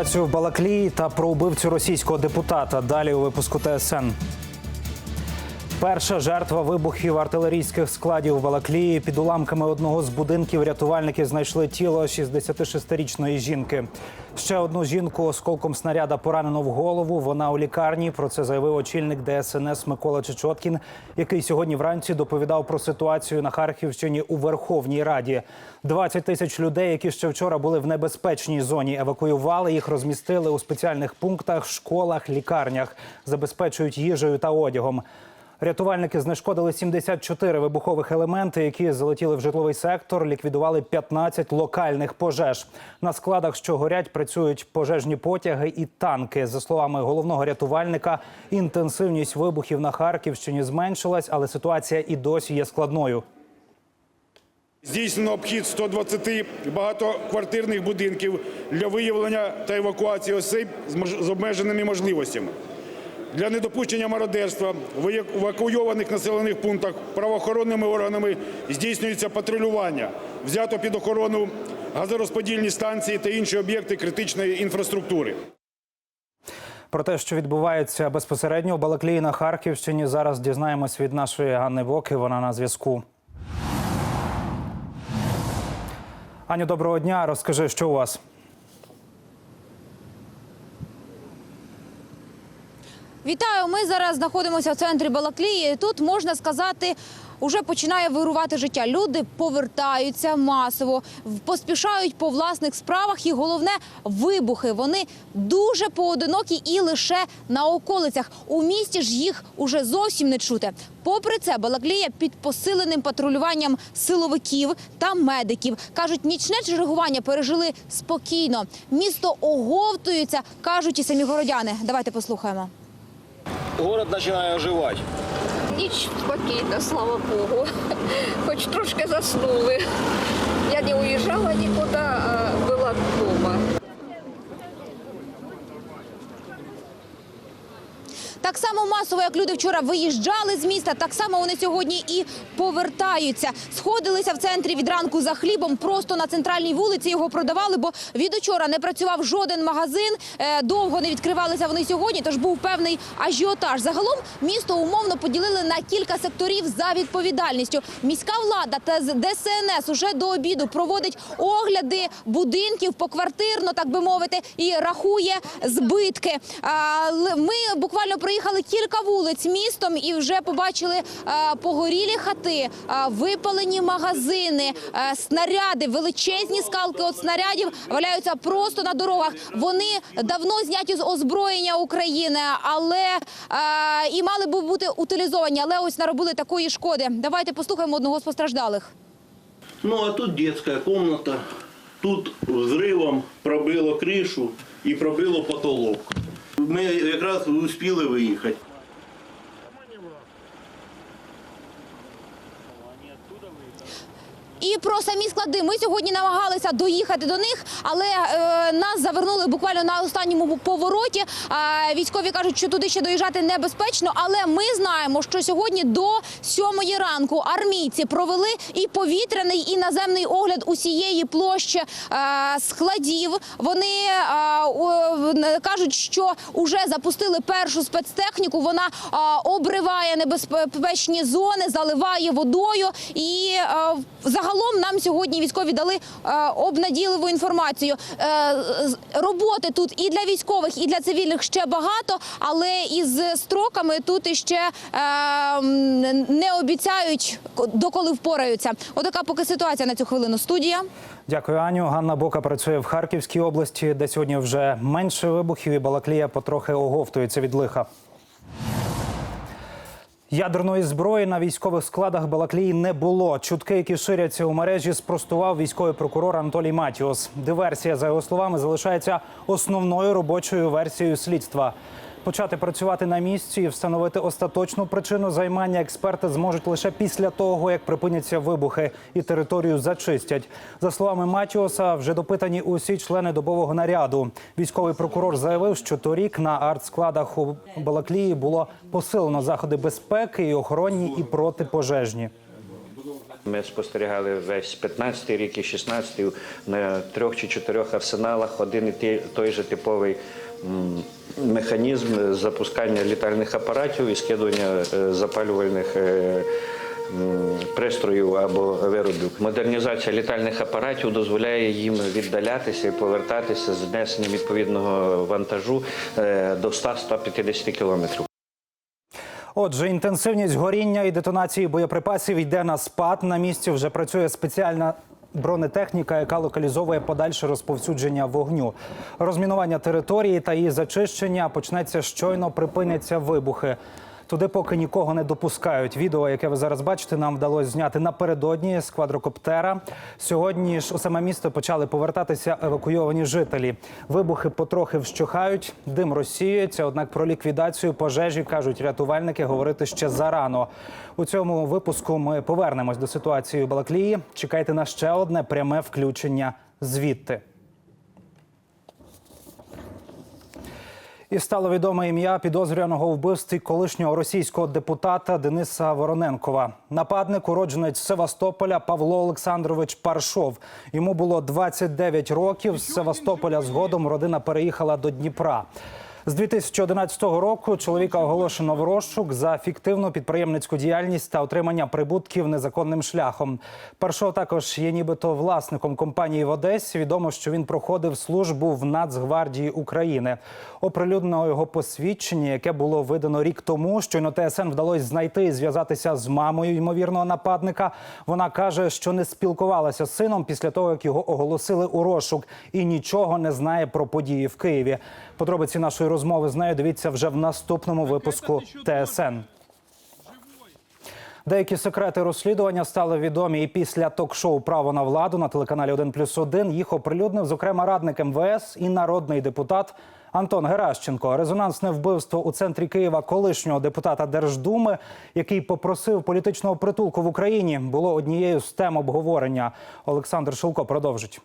ситуацію в Балаклії та про убивцю російського депутата. Далі у випуску ТСН. Перша жертва вибухів артилерійських складів в Балаклії. Під уламками одного з будинків рятувальники знайшли тіло 66-річної жінки. Ще одну жінку осколком снаряда поранено в голову. Вона у лікарні. Про це заявив очільник ДСНС Микола Чечоткін, який сьогодні вранці доповідав про ситуацію на Харківщині у Верховній Раді. 20 тисяч людей, які ще вчора були в небезпечній зоні, евакуювали їх, розмістили у спеціальних пунктах, школах, лікарнях, забезпечують їжею та одягом. Рятувальники знешкодили 74 вибухових елементи, які залетіли в житловий сектор. Ліквідували 15 локальних пожеж. На складах, що горять, працюють пожежні потяги і танки. За словами головного рятувальника, інтенсивність вибухів на Харківщині зменшилась, але ситуація і досі є складною. Здійснено обхід 120 багатоквартирних будинків для виявлення та евакуації осіб з обмеженими можливостями. Для недопущення мародерства в евакуйованих населених пунктах правоохоронними органами здійснюється патрулювання. Взято під охорону газорозподільні станції та інші об'єкти критичної інфраструктури. Про те, що відбувається безпосередньо у Балаклії на Харківщині, зараз дізнаємось від нашої Ганни Боки. Вона на зв'язку. Аню, доброго дня. Розкажи, що у вас. Вітаю. Ми зараз знаходимося в центрі Балаклії. Тут можна сказати. Уже починає вирувати життя. Люди повертаються масово, поспішають по власних справах, і головне вибухи. Вони дуже поодинокі і лише на околицях. У місті ж їх уже зовсім не чути. Попри це, Балаклія під посиленим патрулюванням силовиків та медиків кажуть, нічне чергування пережили спокійно. Місто оговтується, кажуть і самі городяни. Давайте послухаємо. Город починає оживати. Ніч спокійна, слава Богу. Хоч трошки заснули. Я не уїжджала нікуди, а була Так само масово, як люди вчора виїжджали з міста, так само вони сьогодні і повертаються. Сходилися в центрі від ранку за хлібом. Просто на центральній вулиці його продавали, бо від учора не працював жоден магазин. Е, Довго не відкривалися вони сьогодні, тож був певний ажіотаж. Загалом місто умовно поділили на кілька секторів за відповідальністю. Міська влада та ДСНС уже до обіду проводить огляди будинків поквартирно, так би мовити, і рахує збитки. Ми буквально проїхали кілька вулиць містом і вже побачили погорілі хати, випалені магазини, снаряди, величезні скалки от снарядів валяються просто на дорогах. Вони давно зняті з озброєння України, але і мали б бути утилізовані, але ось наробили такої шкоди. Давайте послухаємо одного з постраждалих. Ну, а тут детская комната. Тут взривом пробило кришу і пробило потолок. Ми якраз успіли виїхати. І про самі склади ми сьогодні намагалися доїхати до них, але е, нас завернули буквально на останньому повороті. Е, військові кажуть, що туди ще доїжджати небезпечно. Але ми знаємо, що сьогодні до сьомої ранку армійці провели і повітряний, і наземний огляд усієї площі е, складів. Вони е, о, кажуть, що вже запустили першу спецтехніку. Вона е, обриває небезпечні зони, заливає водою і е, загалом нам сьогодні військові дали е, обнадійливу інформацію. Е, роботи тут і для військових, і для цивільних ще багато, але із строками тут іще е, не обіцяють доколи впораються. Отака поки ситуація на цю хвилину. Студія. Дякую, Аню. Ганна Бока працює в Харківській області, де сьогодні вже менше вибухів, і Балаклія потрохи оговтується від лиха. Ядерної зброї на військових складах Балаклії не було. Чутки, які ширяться у мережі, спростував військовий прокурор Анатолій Матіос. Диверсія, за його словами, залишається основною робочою версією слідства. Почати працювати на місці і встановити остаточну причину займання експерти зможуть лише після того, як припиняться вибухи і територію зачистять. За словами Матіоса, вже допитані усі члени добового наряду. Військовий прокурор заявив, що торік на артскладах у Балаклії було посилено заходи безпеки і охоронні, і протипожежні. Ми спостерігали весь 15-й рік і 16-й на трьох чи чотирьох арсеналах. Один і той же типовий механізм запускання літальних апаратів і скидування е, запалювальних. е, Пристроїв або виробів. Модернізація літальних апаратів дозволяє їм віддалятися і повертатися з несенням відповідного вантажу е, до 100-150 кілометрів. Отже, інтенсивність горіння і детонації боєприпасів йде на спад. На місці вже працює спеціальна бронетехніка, яка локалізовує подальше розповсюдження вогню. Розмінування території та її зачищення почнеться щойно припиняться вибухи. Туди поки нікого не допускають. Відео, яке ви зараз бачите, нам вдалося зняти напередодні з квадрокоптера. Сьогодні ж у саме місто почали повертатися евакуйовані жителі. Вибухи потрохи вщухають, дим розсіюється. Однак про ліквідацію пожежі кажуть рятувальники говорити ще зарано. У цьому випуску ми повернемось до ситуації у Балаклії. Чекайте на ще одне пряме включення звідти. І стало відоме ім'я підозрюваного вбивстві колишнього російського депутата Дениса Вороненкова. Нападник, уродженець Севастополя Павло Олександрович Паршов. Йому було 29 років. З Севастополя згодом родина переїхала до Дніпра. З 2011 року чоловіка оголошено в розшук за фіктивну підприємницьку діяльність та отримання прибутків незаконним шляхом. Паршов також є нібито власником компанії в Одесі. Відомо, що він проходив службу в Нацгвардії України. Оприлюднено його посвідчення, яке було видано рік тому. Щойно ТСН вдалося знайти і зв'язатися з мамою ймовірного нападника. Вона каже, що не спілкувалася з сином після того, як його оголосили у розшук, і нічого не знає про події в Києві. Подробиці нашої розмови з нею дивіться вже в наступному випуску ТСН. Деякі секрети розслідування стали відомі і після ток-шоу Право на владу на телеканалі 1+,1. Їх оприлюднив, зокрема, радник МВС і народний депутат Антон Геращенко. Резонансне вбивство у центрі Києва колишнього депутата Держдуми, який попросив політичного притулку в Україні, було однією з тем обговорення. Олександр Шилко продовжить.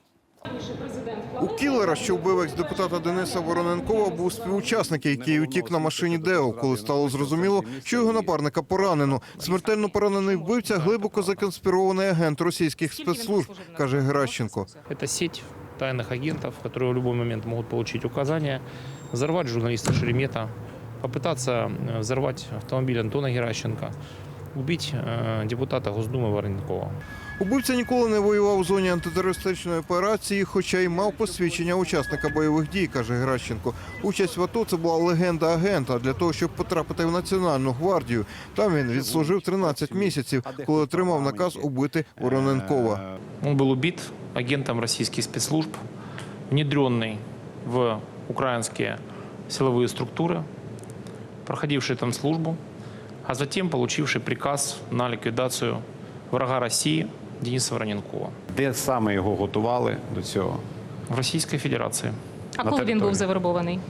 У кілера, що вбив екс-депутата Дениса Вороненкова, був співучасник, який утік на машині Део, коли стало зрозуміло, що його напарника поранено. Смертельно поранений вбивця глибоко законспірований агент російських спецслужб, каже Геращенко. Это сеть тайных агентов, которые в любой момент могут получить указания взорвать журналиста Шеремета, попытаться э, взорвать автомобиль Антона Геращенко, убить э, депутата Госдумы Вороненкова. Убивця ніколи не воював у зоні антитерористичної операції, хоча й мав посвідчення учасника бойових дій, каже Геращенко. Участь в АТО – це була легенда агента. Для того, щоб потрапити в Національну гвардію. Там він відслужив 13 місяців, коли отримав наказ убити Вороненкова. Он был убит агентом российских спецслужб, внедренный в украинские силовые структуры, проходивший там службу, а затем получивший приказ на ликвидацию врага России Дениса Вороненкова Де саме його готували до цього? в Российской Федерации На А коли він території. був завербований?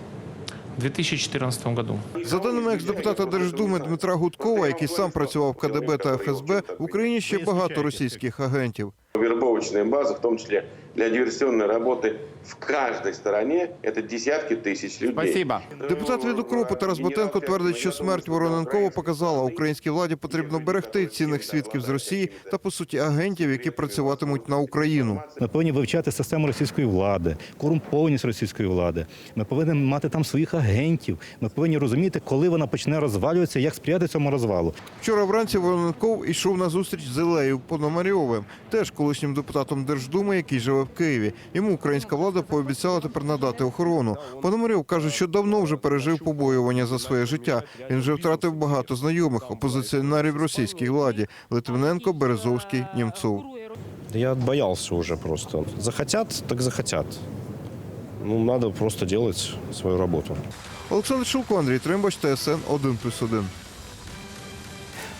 в 2014 году. За даними екс-депутата Держдуми Дмитра Гудкова, який сам працював в КДБ та ФСБ, в Україні ще багато російських агентів. Вербовочные базы, в том числе для диверсионной работы в каждой стороне, это десятки тысяч людей. Спасибо. Депутат від укропу Тарас Ботенко твердить, що смерть Вороненкова показала, українській владі потрібно берегти цінних свідків з Росії та по суті агентів, які працюватимуть на Україну. Ми повинні вивчати систему російської влади, корумпованість російської влади. Ми повинні мати там своїх агентів. Ми повинні розуміти, коли вона почне розвалюватися, як сприяти цьому розвалу. Вчора вранці Вороненков ішов на зустріч з Ілею Пономарьовим, теж колишнім депутатом Держдуми, який живе в Києві. Йому українська влада пообіцяла тепер надати охорону. Пономарьов каже, що давно вже пережив побоювання за своє життя. Він вже втратив багато знайомих опозиціонерів російській владі: Литвиненко, Березовський, Німцов. Я боявся вже просто. Захотять, так захотять. Ну, треба просто робити свою роботу. Олександр Шилко, Андрій Тримбач, ТСН 1+,1.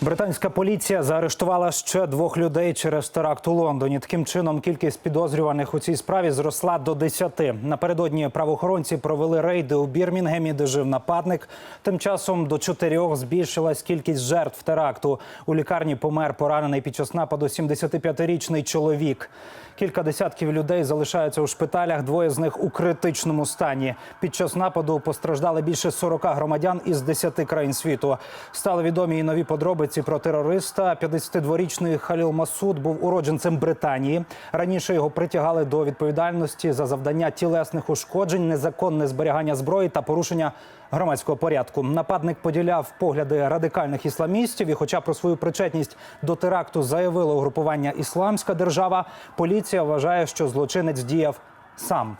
Британська поліція заарештувала ще двох людей через теракт у Лондоні. Таким чином, кількість підозрюваних у цій справі зросла до 10. Напередодні правоохоронці провели рейди у Бірмінгемі, де жив нападник. Тим часом до чотирьох збільшилась кількість жертв теракту. У лікарні помер поранений під час нападу 75-річний чоловік. Кілька десятків людей залишаються у шпиталях. Двоє з них у критичному стані. Під час нападу постраждали більше 40 громадян із 10 країн світу. Стали відомі і нові подробиці про терориста. 52-річний Халіл Масуд був уродженцем Британії. Раніше його притягали до відповідальності за завдання тілесних ушкоджень, незаконне зберігання зброї та порушення громадського порядку. Нападник поділяв погляди радикальних ісламістів. І, хоча про свою причетність до теракту заявило угрупування Ісламська держава, поліція вважає, що злочинець діяв сам.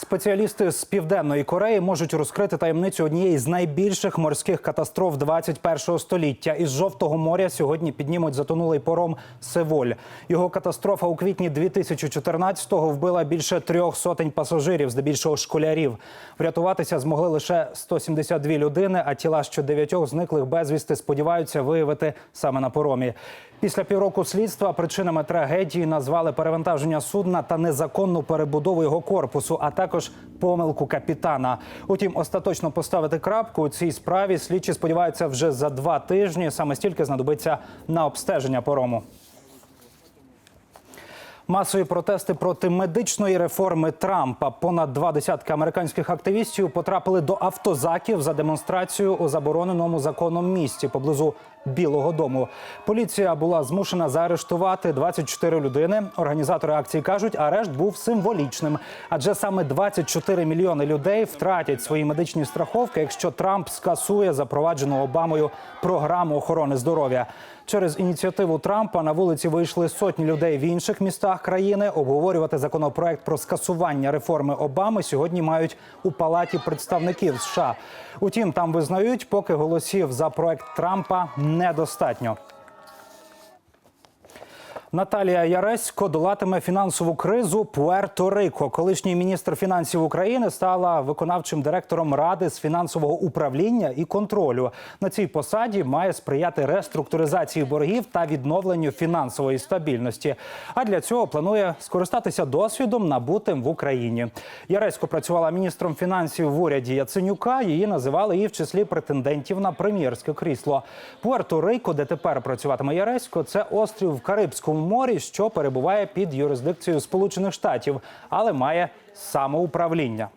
Спеціалісти з південної Кореї можуть розкрити таємницю однієї з найбільших морських катастроф 21-го століття. Із жовтого моря сьогодні піднімуть затонулий пором Севоль. Його катастрофа у квітні 2014-го вбила більше трьох сотень пасажирів, здебільшого школярів. Врятуватися змогли лише 172 людини, а тіла що дев'ятьох зниклих безвісти сподіваються виявити саме на поромі. Після півроку слідства причинами трагедії назвали перевантаження судна та незаконну перебудову його корпусу, а також помилку капітана. Утім, остаточно поставити крапку у цій справі слідчі сподіваються вже за два тижні. Саме стільки знадобиться на обстеження порому. Масові протести проти медичної реформи Трампа. Понад два десятки американських активістів потрапили до автозаків за демонстрацію у забороненому законом місці поблизу Білого Дому. Поліція була змушена заарештувати 24 людини. Організатори акції кажуть, арешт був символічним, адже саме 24 мільйони людей втратять свої медичні страховки, якщо Трамп скасує запроваджену Обамою програму охорони здоров'я. Через ініціативу Трампа на вулиці вийшли сотні людей в інших містах країни. Обговорювати законопроект про скасування реформи Обами сьогодні мають у палаті представників США. Утім, там визнають, поки голосів за проект Трампа недостатньо. Наталія Яресько долатиме фінансову кризу Пуерто-Рико. Колишній міністр фінансів України стала виконавчим директором ради з фінансового управління і контролю. На цій посаді має сприяти реструктуризації боргів та відновленню фінансової стабільності. А для цього планує скористатися досвідом, набутим в Україні. Яресько працювала міністром фінансів в уряді Яценюка. Її називали і в числі претендентів на прем'єрське крісло. Пуерто-Рико, де тепер працюватиме Яресько, це острів в Карибському морі, що перебуває під юрисдикцією Сполучених Штатів, але має самоуправління.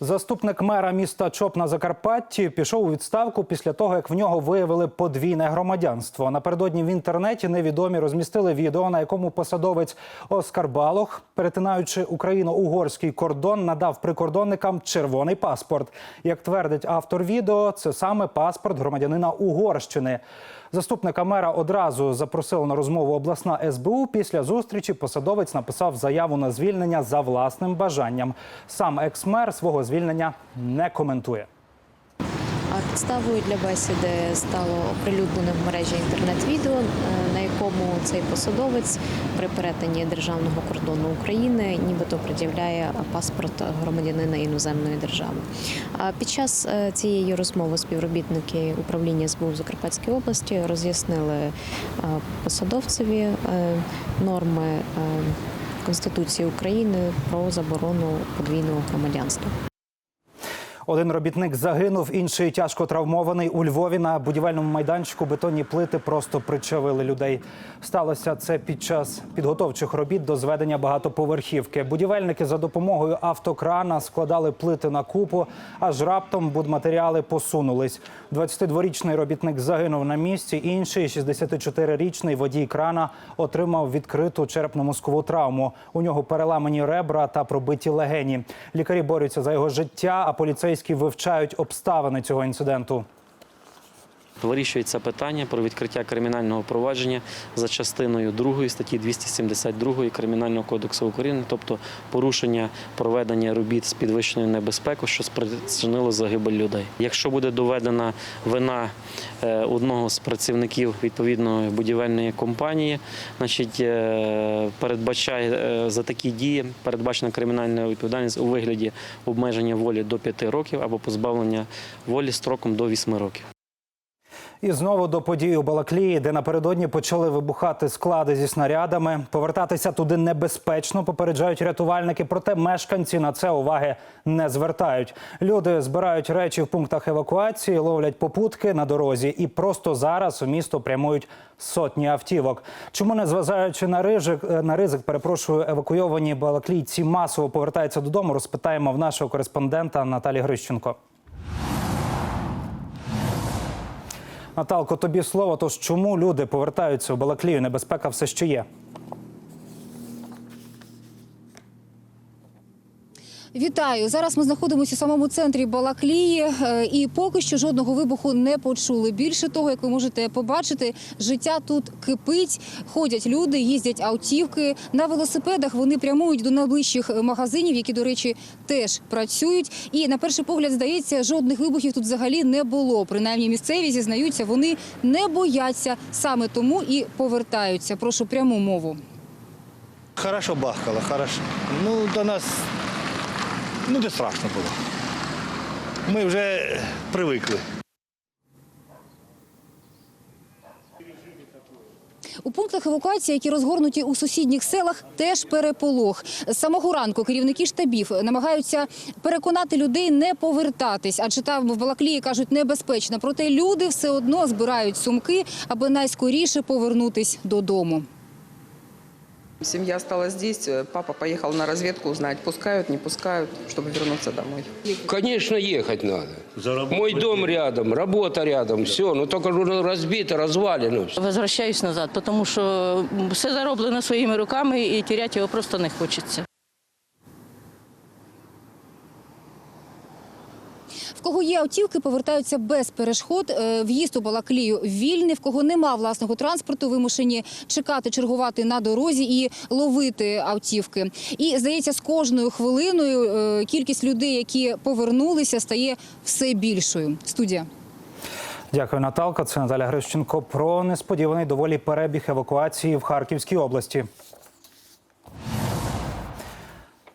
Заступник мера міста Чоп на Закарпатті пішов у відставку після того, як в нього виявили подвійне громадянство. Напередодні в інтернеті невідомі розмістили відео, на якому посадовець Оскар Балох, перетинаючи україно-угорський кордон, надав прикордонникам червоний паспорт. Як твердить автор відео, це саме паспорт громадянина Угорщини. Заступника мера одразу запросила на розмову обласна СБУ. Після зустрічі посадовець написав заяву на звільнення за власним бажанням. Сам екс-мер свого звільнення не коментує. А підставою для бесіди стало оприлюднене в мережі інтернет-відео, е, на якому цей посадовець при перетині державного кордону України нібито пред'являє паспорт громадянина іноземної держави. А під час е, цієї розмови співробітники управління СБУ в Закарпатській області роз'яснили е, посадовцеві норми Конституції України про заборону подвійного громадянства. Один робітник загинув, інший тяжко травмований. У Львові на будівельному майданчику бетонні плити просто причавили людей. Сталося це під час підготовчих робіт до зведення багатоповерхівки. Будівельники за допомогою автокрана складали плити на купу, аж раптом будматеріали посунулись. 22-річний робітник загинув на місці. Інший 64-річний водій крана отримав відкриту черепно-мозкову травму. У нього переламані ребра та пробиті легені. Лікарі борються за його життя, а поліцейські вивчають обставини цього інциденту. Вирішується питання про відкриття кримінального провадження за частиною 2 статті 272 Кримінального кодексу України, тобто порушення проведення робіт з підвищеною небезпекою, що спричинило загибель людей. Якщо буде доведена вина е, одного з працівників відповідної будівельної компанії, значить е, передбачає е, за такі дії передбачена кримінальна відповідальність у вигляді обмеження волі до 5 років або позбавлення волі строком до 8 років. І знову до подій у Балаклії, де напередодні почали вибухати склади зі снарядами. Повертатися туди небезпечно, попереджають рятувальники. Проте мешканці на це уваги не звертають. Люди збирають речі в пунктах евакуації, ловлять попутки на дорозі, і просто зараз у місто прямують сотні автівок. Чому не зважаючи на ризик, на ризик, перепрошую, евакуйовані балаклійці масово повертаються додому? Розпитаємо в нашого кореспондента Наталі Грищенко. Наталко, тобі слово. Тож чому люди повертаються у Балаклію? Небезпека все ще є. Вітаю! Зараз ми знаходимося в самому центрі Балаклії, е, і поки що жодного вибуху не почули. Більше того, як ви можете побачити, життя тут кипить. Ходять люди, їздять автівки на велосипедах. Вони прямують до найближчих магазинів, які, до речі, теж працюють. І на перший погляд здається, жодних вибухів тут взагалі не було. Принаймні місцеві зізнаються, вони не бояться саме тому і повертаються. Прошу пряму мову. Хорошо бахкало, хорошо. Ну, до нас ну, не страшно було. Ми вже привикли. У пунктах евакуації, які розгорнуті у сусідніх селах, теж переполох. З самого ранку керівники штабів намагаються переконати людей не повертатись, адже там в Балаклії кажуть небезпечно. Проте люди все одно збирають сумки, аби найскоріше повернутись додому. Семья осталась здесь, э, папа поехал на разведку узнать, пускают, не пускают, чтобы вернуться домой. Конечно, ехать надо. Мой дом рядом, работа рядом, все. Ну только же разбито, развалено. всё. Возвращаюсь назад, тому що все зароблено своїми руками і теряти його просто не хочеться. В кого є автівки, повертаються без перешкод. Е, В'їзд у Балаклію вільний. В кого нема власного транспорту, вимушені чекати, чергувати на дорозі і ловити автівки. І здається, з кожною хвилиною е, кількість людей, які повернулися, стає все більшою. Студія. Дякую, Наталка. Це Наталя Грищенко про несподіваний доволі перебіг евакуації в Харківській області.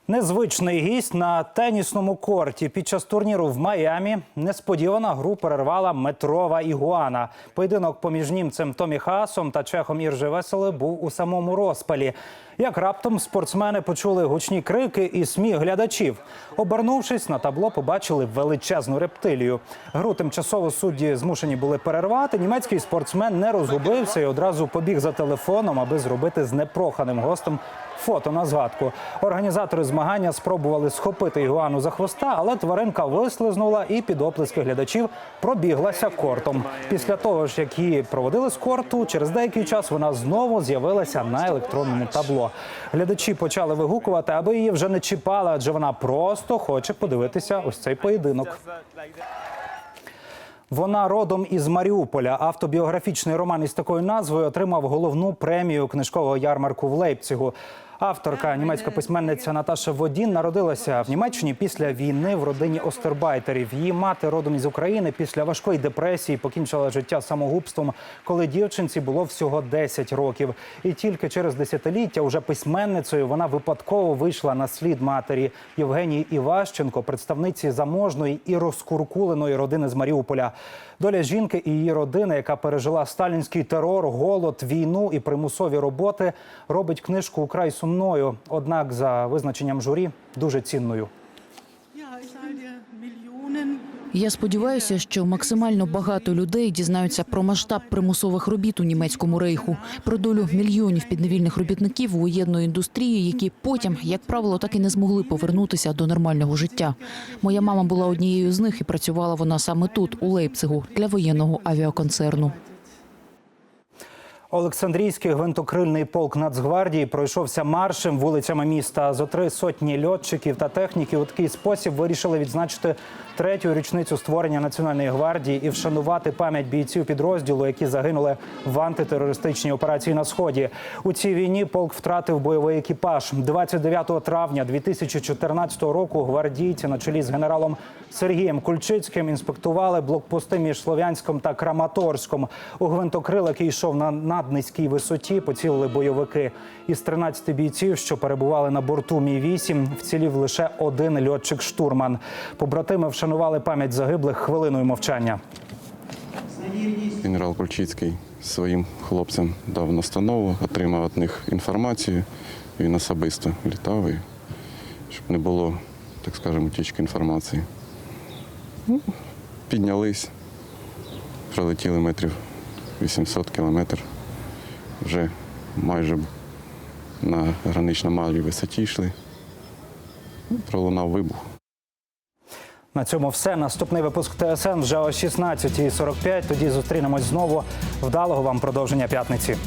Незвичний гість на тенісному корті під час турніру в Майамі несподівано гру перервала метрова ігуана. Поєдинок поміж німцем Томі Хаасом та чехом Іржи Веселе був у самому розпалі. Як раптом спортсмени почули гучні крики і сміх глядачів. Обернувшись на табло, побачили величезну рептилію. Гру тимчасово судді змушені були перервати. Німецький спортсмен не розгубився і одразу побіг за телефоном, аби зробити з непроханим гостем фото на згадку. Організатори змагання спробували схопити ігуану за хвоста, але тваринка вислизнула і під оплески глядачів пробіглася кортом. Після того ж, як її проводили з корту, через деякий час вона знову з'явилася на електронному табло. Глядачі почали вигукувати, аби її вже не чіпали, адже вона просто хоче подивитися ось цей поєдинок. Вона родом із Маріуполя. Автобіографічний роман із такою назвою отримав головну премію книжкового ярмарку в Лейпцигу. Авторка, німецька письменниця Наташа Водін, народилася в Німеччині після війни в родині остербайтерів. Її мати родом із України після важкої депресії покінчила життя самогубством, коли дівчинці було всього 10 років. І тільки через десятиліття, уже письменницею, вона випадково вийшла на слід матері Євгенії Іващенко, представниці заможної і розкуркуленої родини з Маріуполя. Доля жінки і її родини, яка пережила сталінський терор, голод, війну і примусові роботи, робить книжку украй сумною. Однак, за визначенням журі, дуже цінною. Я сподіваюся, що максимально багато людей дізнаються про масштаб примусових робіт у німецькому рейху, про долю мільйонів підневільних робітників воєнної індустрії, які потім, як правило, так і не змогли повернутися до нормального життя. Моя мама була однією з них, і працювала вона саме тут, у Лейпцигу, для воєнного авіаконцерну. Олександрійський гвинтокрильний полк Нацгвардії пройшовся маршем вулицями міста. Зо три сотні льотчиків та техніків у такий спосіб вирішили відзначити третю річницю створення національної гвардії і вшанувати пам'ять бійців підрозділу, які загинули в антитерористичній операції на сході. У цій війні полк втратив бойовий екіпаж. 29 травня 2014 року гвардійці на чолі з генералом Сергієм Кульчицьким інспектували блокпости між Слов'янськом та Краматорськом. У гвинтокрил, який йшов на наднизькій висоті, поцілили бойовики. Із 13 бійців, що перебували на борту Мі 8 вцілів лише один льотчик-штурман. Побратими вшанували пам'ять загиблих хвилиною мовчання. Генерал Кульчицький своїм хлопцям дав настанову, отримав від них інформацію. Він особисто літав, і щоб не було, так скажемо, утічки інформації. Ну, піднялись, пролетіли метрів 800 кілометрів. Вже майже на гранично малій висоті йшли. Ну, Пролунав вибух. На цьому все. Наступний випуск ТСН вже о 16.45. Тоді зустрінемось знову. Вдалого вам продовження п'ятниці.